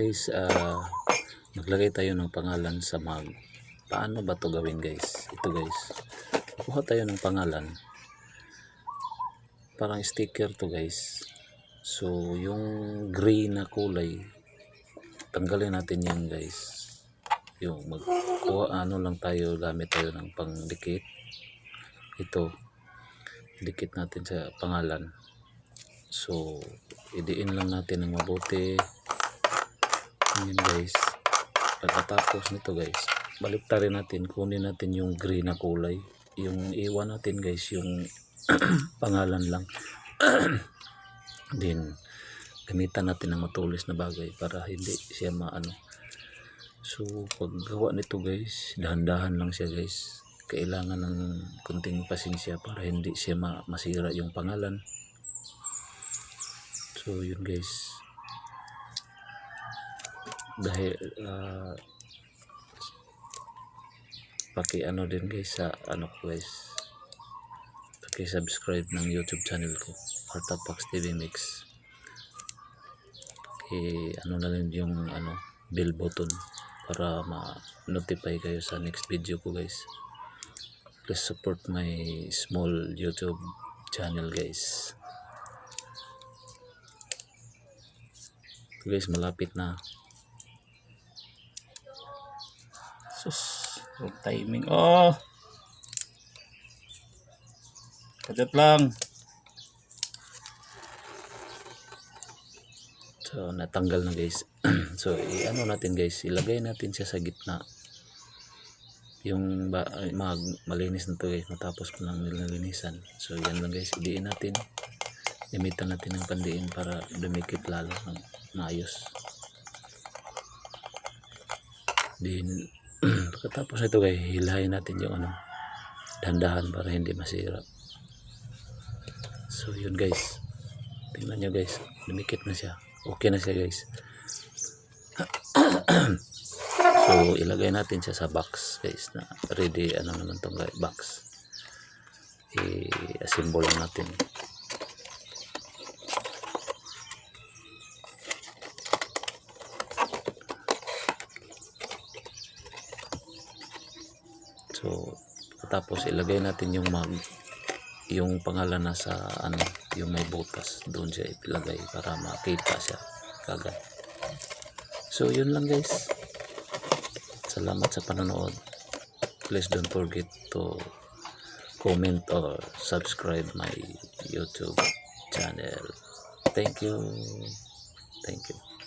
Guys, ah maglagay tayo ng pangalan sa mag. Paano ba to gawin guys? Ito guys. Kuha tayo ng pangalan. Parang sticker to guys. So, yung gray na kulay, tanggalin natin yan guys. Yung magkuha, ano lang tayo, gamit tayo ng pangdikit. Ito, dikit natin sa pangalan. So, idiin lang natin ng mabuti. Ayan guys. Pagkatapos nito guys, baliktarin natin, kunin natin yung green na kulay. Yung iwan natin guys, yung pangalan lang. Then, gamitan natin ng matulis na bagay para hindi siya maano. So, paggawa nito guys, dahan-dahan lang siya guys. Kailangan ng kunting pasensya para hindi siya ma- masira yung pangalan. So, yun guys dahil uh, paki ano din guys sa ano guys paki subscribe ng youtube channel ko Artapax TV Mix. Paki ano na rin yung ano bell button para ma-notify kayo sa next video ko guys. Please support my small youtube channel guys. Guys malapit na Sus, good timing. Oh! Kagat lang. So, natanggal na guys. so, i-ano natin guys, ilagay natin siya sa gitna. Yung ba, mag, malinis na to guys, matapos ko lang nilinisan. So, yan lang guys, idiin natin. Gamitan natin ng pandiin para dumikit lalo ng maayos. Din, pagkatapos nito guys, hilahin natin yung ano, dandahan para hindi masira. So, yun guys. Tingnan nyo guys, dumikit na siya. Okay na siya guys. so, ilagay natin siya sa box guys na ready ano naman tong guys, box. I-assemble natin. So, tapos ilagay natin yung mag yung pangalan na sa ano, yung may butas doon siya ilagay para makita siya kagad. So, yun lang guys. Salamat sa panonood. Please don't forget to comment or subscribe my YouTube channel. Thank you. Thank you.